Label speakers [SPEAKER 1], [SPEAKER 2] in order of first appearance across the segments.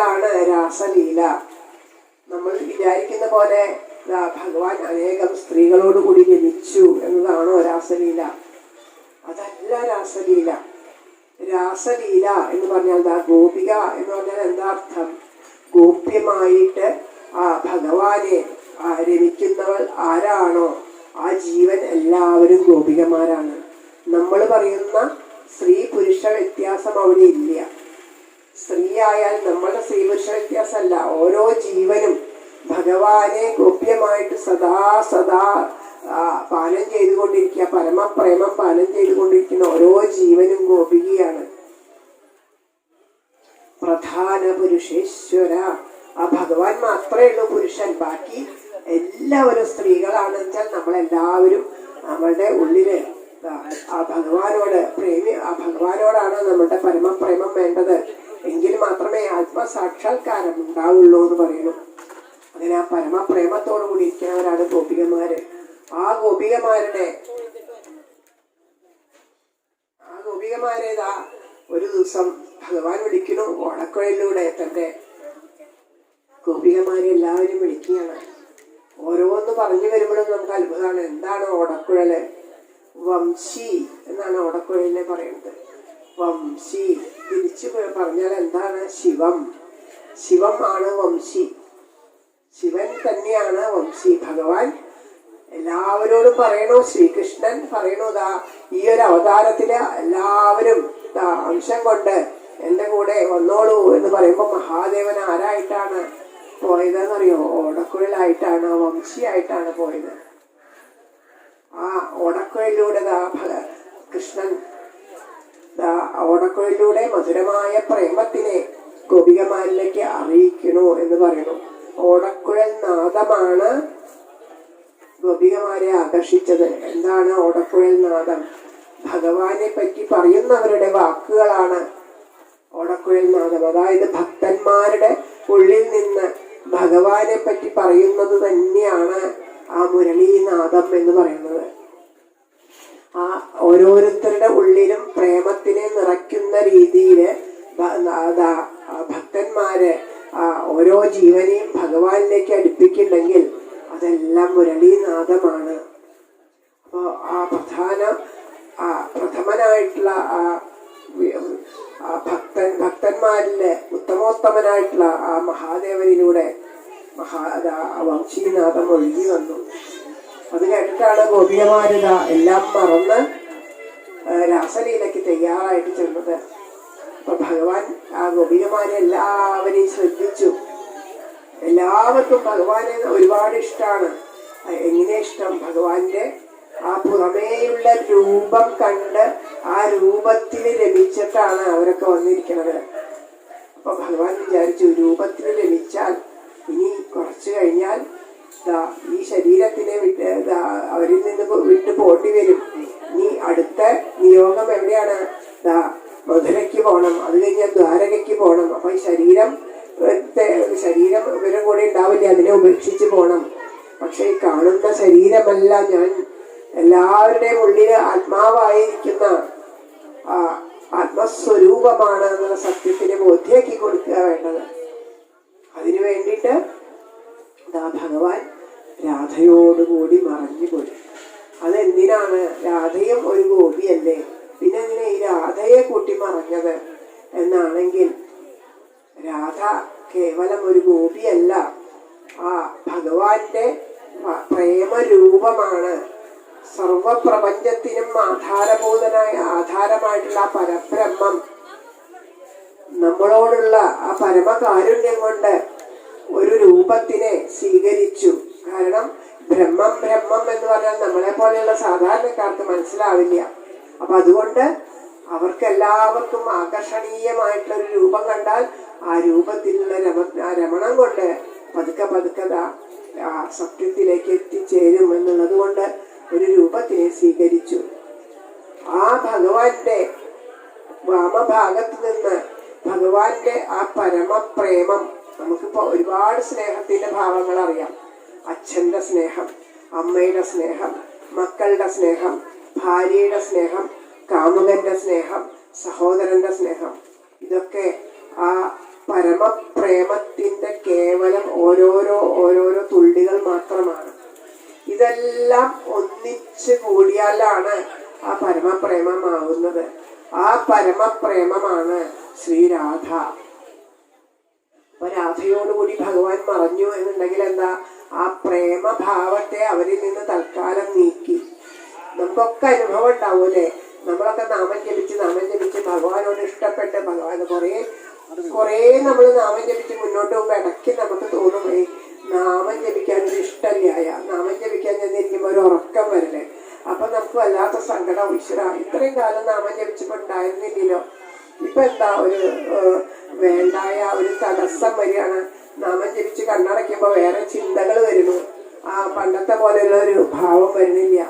[SPEAKER 1] എന്താണ് രാസലീല. നമ്മൾ വിചാരിക്കുന്ന പോലെ ഭഗവാൻ അനേകം സ്ത്രീകളോട് കൂടി ജനിച്ചു എന്നതാണോ രാസലീല? അതല്ല രാസലീല. രാസലീല എന്ന് പറഞ്ഞാൽ എന്താ ഗോപിക എന്ന് പറഞ്ഞാൽ എന്താ അർത്ഥം? ഗോപ്യമായിട്ട് ആ ഭഗവാനെ രമിക്കുന്നവൾ ആരാണോ? ആ ജീവൻ എല്ലാവരും ഗോപികമാരാണ്. നമ്മൾ പറയുന്ന സ്ത്രീ പുരുഷ വ്യത്യാസം അവിടെ ഇല്ല. സ്ത്രീ ആയാൽ നമ്മുടെ സ്ത്രീ പുരുഷ വ്യത്യാസമല്ല. ഓരോ ജീവനും ഭഗവാനെ ഗോപ്യമായിട്ട് സദാ സദാ പാലം ചെയ്തുകൊണ്ടിരിക്കുക. പരമപ്രേമം പാലം ചെയ്തുകൊണ്ടിരിക്കുന്ന ഓരോ ജീവനും ഗോപികയാണ്. പ്രധാന പുരുഷേശ്വര. ആ ഭഗവാൻ മാത്രമേ ഉള്ളൂ പുരുഷൻ. ബാക്കി എല്ലാവരും സ്ത്രീകളാണെന്ന് വെച്ചാൽ നമ്മളെല്ലാവരും നമ്മളുടെ ഉള്ളിൽ ആ ഭഗവാനോട് പ്രേമി ആ ഭഗവാനോടാണ് നമ്മളുടെ പരമപ്രേമം വേണ്ടത്. എങ്കിൽ മാത്രമേ ആത്മസാക്ഷാത്കാരം ഉണ്ടാവുള്ളൂ എന്ന് പറയുന്നു. അങ്ങനെ ആ പരമപ്രേമത്തോടു കൂടി ഇരിക്കുന്നവരാണ് ഗോപികമാര് ആ ഗോപികമാരുടെ ആ ഗോപികമാരേതാ ഒരു ദിവസം ഭഗവാൻ വിളിക്കുന്നു. ഓടക്കുഴലിലൂടെ തന്റെ ഗോപികമാരെ എല്ലാവരും വിളിക്കുകയാണ്. ഓരോന്ന് പറഞ്ഞു വരുമ്പോഴും നമുക്ക് അത്ഭുതമാണ്. എന്താണ് ഓടക്കുഴൽ വംശി എന്നാണ് ഓടക്കുഴലിനെ പറയുന്നത്. വംശി തിരിച്ചു പറഞ്ഞാൽ എന്താണ് ശിവം? ശിവം ആണ് വംശി ശിവൻ തന്നെയാണ് വംശി ഭഗവാൻ എല്ലാവരോടും പറയണു ശ്രീകൃഷ്ണൻ പറയണു ദാ ഈ ഒരു അവതാരത്തിൽ എല്ലാവരും അംശം കൊണ്ട് എന്റെ കൂടെ വന്നോളൂ എന്ന് പറയുമ്പോ മഹാദേവൻ ആരായിട്ടാണ് പോയതെന്നറിയോ? ഓടക്കുഴലായിട്ടാണ് വംശിയായിട്ടാണ് പോയത്. ആ ഓടക്കുഴലിലൂടെ ദാ കൃഷ്ണൻ ദാ ഓടക്കുഴലിലൂടെ മധുരമായ പ്രേമത്തിനെ ഗോപികമാരിലേക്ക് അറിയിക്കണു എന്ന് പറയുന്നു. ഓണക്കുഴൽ നാദമാണ് ഗോപികമാരെ ആകർഷിച്ചത്. എന്താണ് ഓടക്കുഴൽ നാദം? ഭഗവാനെ പറ്റി പറയുന്നവരുടെ വാക്കുകളാണ് ഓടക്കുഴൽ നാദം. അതായത് ഭക്തന്മാരുടെ ഉള്ളിൽ നിന്ന് ഭഗവാനെ പറ്റി പറയുന്നത് തന്നെയാണ് ആ മുരളീനാദം എന്ന് പറയുന്നത്. ആ ഓരോരുത്തരുടെ ഉള്ളിലും രീതിയിൽ ഭക്തന്മാര് ഓരോ ജീവനെയും ഭഗവാനിലേക്ക് അടുപ്പിക്കുന്നുണ്ടെങ്കിൽ അതെല്ലാം മുരളീനാഥമാണ്. അപ്പോൾ ആ പ്രധാന ആ പ്രഥമനായിട്ടുള്ള ആ ഭക്തൻ ഭക്തന്മാരിലെ ഉത്തമോത്തമനായിട്ടുള്ള ആ മഹാദേവനിലൂടെ മഹാ വംശീനാഥം ഒഴുകി വന്നു. അത് കേട്ടിട്ടാണ് ഗോപികമാരിത എല്ലാം മറന്ന് രാസലീലയ്ക്ക് തയ്യാറായിട്ട് ചെന്നത്. അപ്പൊ ഭഗവാൻ ആ ഗോപികമാരെ എല്ലാവരെയും ശ്രദ്ധിച്ചു. എല്ലാവർക്കും ഭഗവാനെ ഒരുപാട് ഇഷ്ടമാണ് എങ്ങനെ ഇഷ്ടം? ഭഗവാന്റെ ആ പുറമേയുള്ള രൂപം കണ്ട് ആ രൂപത്തിൽ രമിച്ചിട്ടാണ് അവരൊക്കെ വന്നിരിക്കുന്നത് അപ്പൊ ഭഗവാൻ വിചാരിച്ചു രൂപത്തിൽ രമിച്ചാൽ ഇനി കുറച്ചു കഴിഞ്ഞാൽ ഈ ശരീരത്തിനെ വിട്ട് അവരിൽ നിന്ന് വിട്ടു പോട്ടി വരും. ഇനി അടുത്ത നിയോഗം എവിടെയാണ്? പോകണം അത് കഴിഞ്ഞ് ദ്വാരകയ്ക്ക് പോകണം. അപ്പൊ ഈ ശരീരം ശരീരം ഇവരും കൂടെ ഉണ്ടാവില്ല അതിനെ ഉപേക്ഷിച്ച് പോകണം. പക്ഷെ ഈ കാണുന്ന ശരീരമല്ല ഞാൻ എല്ലാവരുടെയും ഉള്ളിൽ ആത്മാവായിരിക്കുന്ന ആത്മസ്വരൂപമാണ് എന്നുള്ള സത്യത്തിനെ ബോധ്യാക്കി കൊടുക്കുക വേണ്ടത്. അതിനു വേണ്ടിയിട്ട് ദാ ഭഗവാൻ രാധയോടുകൂടി മറഞ്ഞു പോയി. അതെന്തിനാണ്? രാധയും ഒരു ഗോപിയല്ലേ. പിന്നെ എങ്ങനെ ഈ രാധയെ കൂട്ടി മറഞ്ഞത്? എന്നാണെങ്കിൽ രാധ കേവലം ഒരു ഗോപിയല്ല. ആ ഭഗവാന്റെ പ്രേമരൂപമാണ്. സർവപ്രപഞ്ചത്തിനും ആധാരബോധനായ ആധാരമായിട്ടുള്ള ആ പരബ്രഹ്മം. നമ്മളോടുള്ള ആ പരമകാരുണ്യം കൊണ്ട് ഒരു രൂപത്തിനെ സ്വീകരിച്ചു. കാരണം ബ്രഹ്മം ബ്രഹ്മം എന്ന് പറഞ്ഞാൽ നമ്മളെ പോലെയുള്ള സാധാരണക്കാർക്ക് മനസ്സിലാവില്ല. അപ്പൊ അതുകൊണ്ട് അവർക്ക് എല്ലാവർക്കും ആകർഷണീയമായിട്ടുള്ള ഒരു രൂപം കണ്ടാൽ ആ രൂപത്തിലുള്ള രമ ആ രമണം കൊണ്ട് പതുക്കെ പതുക്കെ ആ സത്യത്തിലേക്ക് എത്തിച്ചേരും എന്നുള്ളത് കൊണ്ട് ഒരു രൂപത്തിനെ സ്വീകരിച്ചു. ആ ഭഗവാന്റെ വാമഭാഗത്ത് നിന്ന് ഭഗവാന്റെ ആ പരമപ്രേമം നമുക്കിപ്പോ ഒരുപാട് സ്നേഹത്തിന്റെ ഭാവങ്ങൾ അറിയാം അച്ഛന്റെ സ്നേഹം അമ്മയുടെ സ്നേഹം മക്കളുടെ സ്നേഹം ഭാര്യയുടെ സ്നേഹം കാമുകന്റെ സ്നേഹം സഹോദരന്റെ സ്നേഹം ഇതൊക്കെ ആ പരമപ്രേമത്തിന്റെ പ്രേമത്തിന്റെ കേവലം ഓരോരോ ഓരോരോ തുള്ളികൾ മാത്രമാണ്. ഇതെല്ലാം ഒന്നിച്ച് കൂടിയാലാണ് ആ പരമപ്രേമമാവുന്നത്. ആ പരമപ്രേമമാണ് ശ്രീരാധ അപ്പൊ രാധയോടുകൂടി ഭഗവാൻ മറഞ്ഞു എന്നുണ്ടെങ്കിൽ എന്താ? ആ പ്രേമഭാവത്തെ അവരിൽ നിന്ന് തൽക്കാലം നീക്കി. നമുക്കൊക്കെ അനുഭവം ഉണ്ടാവൂലേ നമ്മളൊക്കെ നാമം ജപിച്ച് നാമം ജപിച്ച് ഭഗവാനോട് ഇഷ്ടപ്പെട്ട് ഭഗവാൻ കുറേ കുറേ നമ്മൾ നാമം ജപിച്ച് മുന്നോട്ട് പോകുമ്പോൾ ഇടയ്ക്ക് നമുക്ക് തോന്നും നാമം ജപിക്കാൻ ഒരു ഇഷ്ടമില്ലായ നാമം ജപിക്കാൻ ചെന്നിരിക്കുമ്പോൾ ഒരു ഉറക്കം വരല്ലേ അപ്പൊ നമുക്ക് വല്ലാത്ത സങ്കടം. ഈശ്വര ഇത്രയും കാലം നാമം ജപിച്ചപ്പോ ഉണ്ടായിരുന്നില്ലല്ലോ. ഇപ്പൊ എന്താ ഒരു വേണ്ടായ ഒരു തടസ്സം വരികയാണ്. നാമം ജപിച്ച് കണ്ണടയ്ക്കുമ്പോ വേറെ ചിന്തകൾ വരുന്നു. ആ പണ്ടത്തെ പോലെയുള്ള ഒരു ഭാവം വരുന്നില്ല.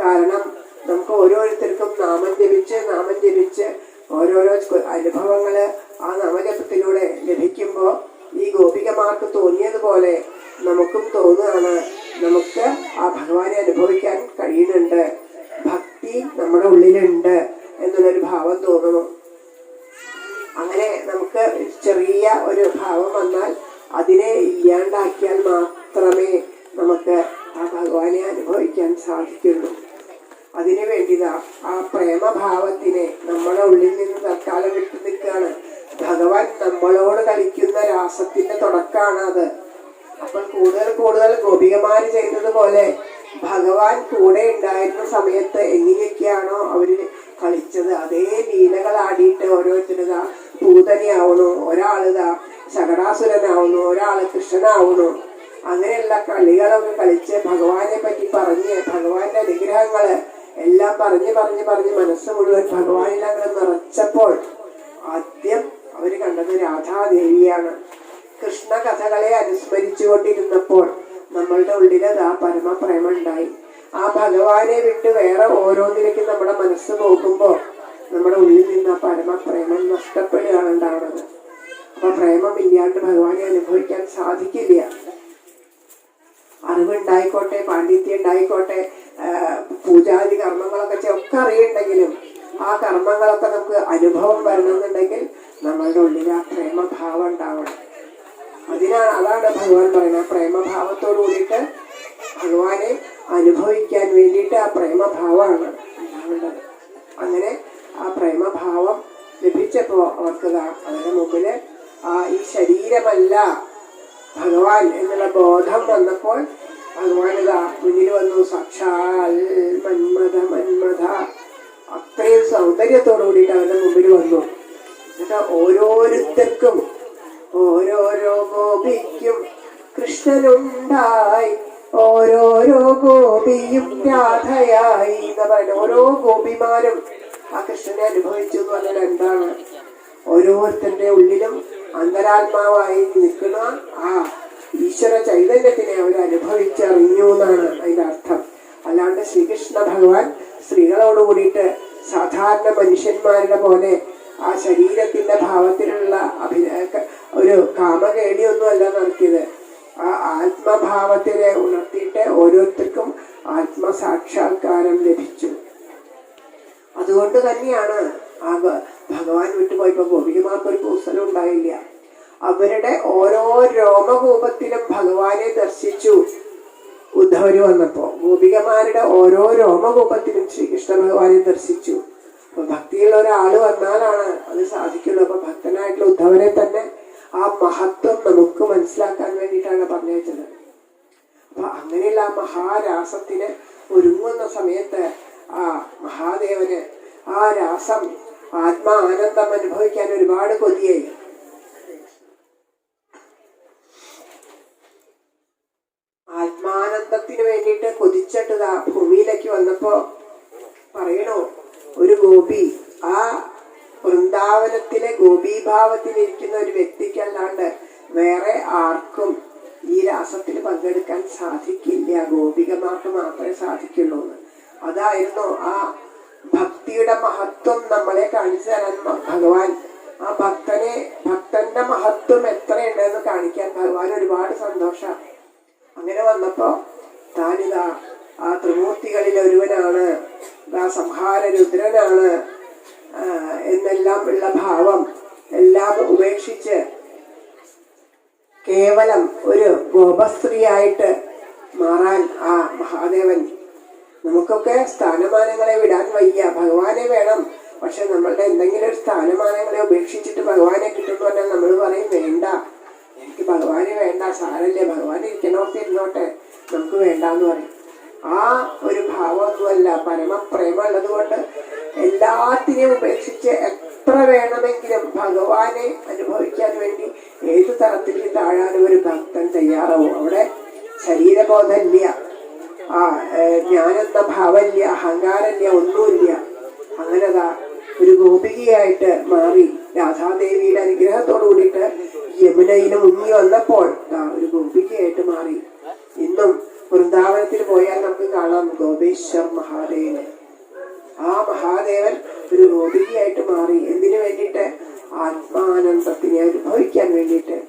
[SPEAKER 1] കാരണം നമുക്ക് ഓരോരുത്തർക്കും നാമം ജപിച്ച് നാമം ജപിച്ച് ഓരോരോ അനുഭവങ്ങൾ ആ നാമജപത്തിലൂടെ ലഭിക്കുമ്പോൾ ഈ ഗോപികമാർക്ക് തോന്നിയതുപോലെ നമുക്കും തോന്നുകയാണ്. നമുക്ക് ആ ഭഗവാനെ അനുഭവിക്കാൻ കഴിയുന്നുണ്ട്. ഭക്തി നമ്മുടെ ഉള്ളിലുണ്ട് എന്നുള്ളൊരു ഭാവം തോന്നുന്നു. അങ്ങനെ നമുക്ക് ചെറിയ ഒരു ഭാവം വന്നാൽ അതിനെ ഇല്ലാണ്ടാക്കിയാൽ മാത്രമേ നമുക്ക് ആ ഭഗവാനെ അനുഭവിക്കാൻ സാധിക്കുള്ളൂ. അതിനു വേണ്ടിതാ ആ പ്രേമഭാവത്തിനെ നമ്മുടെ ഉള്ളിൽ നിന്ന് തൽക്കാലം വിട്ടു നിൽക്കുകയാണ്. ഭഗവാൻ നമ്മളോട് കളിക്കുന്ന രാസത്തിന്റെ തുടക്കമാണ് അത്. അപ്പോൾ കൂടുതൽ കൂടുതൽ ഗോപികമാര് ചെയ്തതുപോലെ ഭഗവാൻ കൂടെ ഉണ്ടായിരുന്ന സമയത്ത് എങ്ങനെയൊക്കെയാണോ അവർ കളിച്ചത്. അതേ ലീലകൾ ആടിയിട്ട് ഓരോരുത്തരുതാ പൂതനയാവണു ഒരാളിതാ ശകടാസുരനാവുന്നു ഒരാൾ കൃഷ്ണനാവുന്നു. അങ്ങനെയുള്ള കളികളൊക്കെ കളിച്ച് ഭഗവാനെ പറ്റി പറഞ്ഞ് ഭഗവാന്റെ അനുഗ്രഹങ്ങൾ എല്ലാം പറഞ്ഞ് പറഞ്ഞ് പറഞ്ഞ് മനസ്സ് മുഴുവൻ ഭഗവാനിൽ അങ്ങനെ നിറച്ചപ്പോൾ ആദ്യം അവർ കണ്ടത് രാധാദേവിയാണ്. കൃഷ്ണ കഥകളെ അനുസ്മരിച്ചുകൊണ്ടിരുന്നപ്പോൾ നമ്മളുടെ ഉള്ളിൽ ആ പരമപ്രേമം ഉണ്ടായി. ആ ഭഗവാനെ വിട്ട് വേറെ ഓരോന്നിലേക്ക് നമ്മുടെ മനസ്സ് പോകുമ്പോൾ നമ്മുടെ ഉള്ളിൽ നിന്ന് ആ പരമപ്രേമം നഷ്ടപ്പെടുകയാണ് ഉണ്ടാവുന്നത്. അപ്പൊ പ്രേമം ഇല്ലാണ്ട് ഭഗവാനെ അനുഭവിക്കാൻ സാധിക്കില്ല. അറിവുണ്ടായിക്കോട്ടെ പാണ്ഡിത്യം ഉണ്ടായിക്കോട്ടെ പൂജാതി കർമ്മങ്ങളൊക്കെ ഒക്കെ അറിയുണ്ടെങ്കിലും ആ കർമ്മങ്ങളൊക്കെ നമുക്ക് അനുഭവം വരണമെന്നുണ്ടെങ്കിൽ നമ്മളുടെ ഉള്ളിൽ ആ പ്രേമഭാവം ഉണ്ടാവണം. അതിനാണ് അതാണ് ഭഗവാൻ പറയുന്നത്. പ്രേമഭാവത്തോടു കൂടിയിട്ട് ഭഗവാനെ അനുഭവിക്കാൻ വേണ്ടിയിട്ട് ആ പ്രേമഭാവമാണ് ഉണ്ടാവേണ്ടത്. അങ്ങനെ ആ പ്രേമഭാവം ലഭിച്ചപ്പോൾ അവർക്ക് അവരുടെ മുമ്പിൽ ആ ഈ ശരീരമല്ല ഭഗവാൻ എന്നുള്ള ബോധം വന്നപ്പോൾ ഭഗവാൻ മുന്നിൽ വന്നു. സാക്ഷാൽ മന്മഥ മന്മഥ അത്രയും സൗന്ദര്യത്തോടു കൂടിയിട്ട് അവരുടെ മുമ്പിൽ വന്നു. എന്നിട്ട് ഓരോരുത്തർക്കും ഓരോരോ ഗോപിക്കും കൃഷ്ണനുണ്ടായി. ഓരോരോ ഗോപിയും രാധയായി എന്ന് ഓരോ ഗോപിമാരും ആ കൃഷ്ണനെ അനുഭവിച്ചു എന്ന് പറഞ്ഞാൽ എന്താണ്? ഓരോരുത്തരുടെ ഉള്ളിലും അന്തരാത്മാവായി നിൽക്കുന്ന ആ ഈശ്വര ചൈതന്യത്തിനെ അവർ അനുഭവിച്ചറിഞ്ഞു എന്നാണ് അതിന്റെ അർത്ഥം. അല്ലാണ്ട് ശ്രീകൃഷ്ണ ഭഗവാൻ സ്ത്രീകളോട് കൂടിയിട്ട് സാധാരണ മനുഷ്യന്മാരുടെ പോലെ ആ ശരീരത്തിന്റെ ഭാവത്തിലുള്ള അഭിന ഒരു കാമകേടിയൊന്നും അല്ല നടത്തിയത്. ആ ആത്മഭാവത്തിനെ ഉണർത്തിയിട്ട് ഓരോരുത്തർക്കും ആത്മസാക്ഷാത്കാരം ലഭിച്ചു. അതുകൊണ്ട് തന്നെയാണ് ആ ഭഗവാൻ വിട്ടുപോയപ്പോ ഗോപികമാർക്ക് ഒരു ഉണ്ടായില്ല. അവരുടെ ഓരോ രോമകൂപത്തിലും ഭഗവാനെ ദർശിച്ചു. ഉദ്ധവര് വന്നപ്പോ ഗോപികമാരുടെ ഓരോ രോമകൂപത്തിലും ശ്രീകൃഷ്ണ ഭഗവാനെ ദർശിച്ചു. അപ്പൊ ഭക്തിയുള്ള ഒരാൾ വന്നാലാണ് അത് സാധിക്കുള്ളൂ. അപ്പൊ ഭക്തനായിട്ടുള്ള ഉദ്ധവരെ തന്നെ ആ മഹത്വം നമുക്ക് മനസ്സിലാക്കാൻ വേണ്ടിയിട്ടാണ് പറഞ്ഞയച്ചത്. അപ്പൊ അങ്ങനെയുള്ള ആ മഹാരാസത്തിന് ഒരുങ്ങുന്ന സമയത്ത് ആ മഹാദേവന് ആ രാസം ആത്മാ ആനന്ദം അനുഭവിക്കാൻ ഒരുപാട് കൊതിയായി. ആത്മാനന്ദത്തിന് വേണ്ടിയിട്ട് കൊതിച്ചിട്ട് ആ ഭൂമിയിലേക്ക് വന്നപ്പോ പറയണോ ഒരു ഗോപി ആ വൃന്ദാവനത്തിലെ ഗോപീഭാവത്തിലിരിക്കുന്ന ഒരു വ്യക്തിക്കല്ലാണ്ട് വേറെ ആർക്കും ഈ രാസത്തിൽ പങ്കെടുക്കാൻ സാധിക്കില്ല. ഗോപികമാർക്ക് മാത്രമേ സാധിക്കുള്ളൂ. അതായിരുന്നു ആ ഭക്തിയുടെ മഹത്വം നമ്മളെ കാണിച്ചു തരാൻ ഭഗവാൻ. ആ ഭക്തനെ ഭക്തന്റെ മഹത്വം എത്രയുണ്ടെന്ന് കാണിക്കാൻ ഭഗവാൻ ഒരുപാട് സന്തോഷം. അങ്ങനെ വന്നപ്പോ താനിതാ ആ ത്രിമൂർത്തികളിൽ ഒരുവനാണ് ആ സംഹാര രുദ്രനാണ് എന്നെല്ലാം ഉള്ള ഭാവം എല്ലാം ഉപേക്ഷിച്ച് കേവലം ഒരു ഗോപസ്ത്രീയായിട്ട് മാറാൻ ആ മഹാദേവൻ. നമുക്കൊക്കെ സ്ഥാനമാനങ്ങളെ വിടാൻ വയ്യ. ഭഗവാനെ വേണം. പക്ഷെ നമ്മളുടെ എന്തെങ്കിലും ഒരു സ്ഥാനമാനങ്ങളെ ഉപേക്ഷിച്ചിട്ട് ഭഗവാനെ കിട്ടുന്നു പറഞ്ഞാൽ നമ്മൾ പറയും വേണ്ട. എനിക്ക് ഭഗവാനെ വേണ്ട സാരല്ലേ ഭഗവാൻ ഇരിക്കണോർത്ത് ഇരുന്നോട്ടെ. നമുക്ക് വേണ്ടാന്ന് പറയും. ആ ഒരു ഭാവമൊന്നുമല്ല. പരമപ്രേമം ഉള്ളത് കൊണ്ട് എല്ലാത്തിനെയും ഉപേക്ഷിച്ച് എത്ര വേണമെങ്കിലും ഭഗവാനെ അനുഭവിക്കാൻ വേണ്ടി ഏത് തരത്തിലും താഴാനും ഒരു ഭക്തൻ തയ്യാറാവും. അവിടെ ശരീരബോധമില്ല. ആ ഞാനെന്ന ഭാവമില്ല. അഹങ്കാരമില്ല. ഒന്നുമില്ല. അങ്ങനെതാ. ഒരു ഗോപികയായിട്ട് മാറി. രാധാദേവിയുടെ അനുഗ്രഹത്തോടു കൂടിയിട്ട് യമുനയിൽ മുങ്ങി വന്നപ്പോൾ ഒരു ഗോപികയായിട്ട് മാറി. ഇന്നും വൃന്ദാവനത്തിൽ പോയാൽ നമുക്ക് കാണാം ഗോപേശ്വർ മഹാദേവൻ. ആ മഹാദേവൻ ഒരു ഗോപികയായിട്ട് മാറി. എന്തിനു വേണ്ടിയിട്ട്? ആത്മാനന്ദത്തിനെ അനുഭവിക്കാൻ വേണ്ടിയിട്ട്.